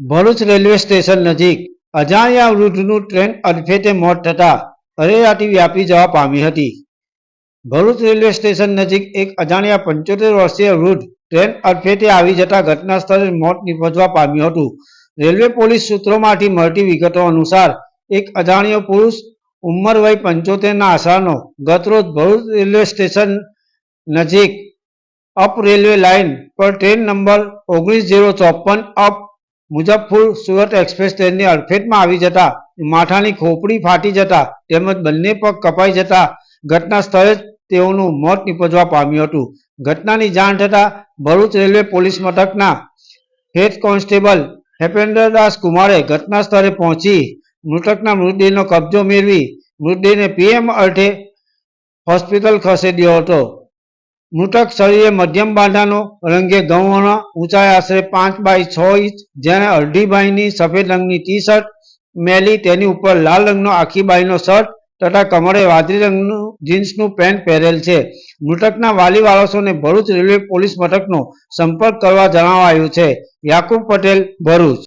Bharuch railway station નજીક અજાણ્યા વૃદ્ધનું train અડફેટે મોત થતા અરેરાટી વ્યાપી જવા પામી હતી. ભરૂચ રેલવે સ્ટેશન નજીક એક અજાણ્યા પંચોતેર વર્ષીય વૃદ્ધ ટ્રેન અડફેટે આવી જતા ઘટના સ્થળે મોત નિપજવા પામ્યું હતું. રેલવે પોલીસ સૂત્રોમાંથી મળતી વિગતો અનુસાર એક અજાણ્યો પુરુષ ઉંમર વય પંચોતેરના આશાનો ગતરોજ ભરૂચ રેલવે સ્ટેશન નજીક અપ રેલવે લાઇન પર ટ્રેન નંબર ઓગણીસ ઝીરો ચોપન અપ મુજફ્ફર સુરત એક્સપ્રેસ ટ્રેનની અડફેટમાં આવી જતા માથાની ખોપડી ફાટી જતા, તેમજ બંને પગ કપાઈ જતા ઘટના સ્થળે જ તેઓનું મોત નિપજવા પામ્યું હતું. ઘટનાની જાણ થતાં ભરૂચ રેલવે પોલીસ મથકના હેડ કોન્સ્ટેબલ હેપેન્દ્રદાસ કુમારે ઘટના સ્થળે પહોંચી, મૃતકના મૃતદેહનો કબજો મેળવી, મૃતદેહને પીએમ અર્થે હોસ્પિટલ ખસેડ્યો હતો. મૃતક શરીરે મધ્યમ બાંધાનો રંગે ગૌણ ઊંચાઈ આશરે પાંચ બાય છ ઇંચ જેણે અડધી બાયની સફેદ રંગની ટી શર્ટ મેલી, તેની ઉપર લાલ રંગનો આખી બાયનો શર્ટ તથા કમરે વાદળી રંગનું જીન્સનું પેન્ટ પહેરેલ છે. મૃતકના વાલી વારસોને ભરૂચ રેલવે પોલીસ મથકનો સંપર્ક કરવા જણાવાયું છે. યાકુબ પટેલ, ભરૂચ.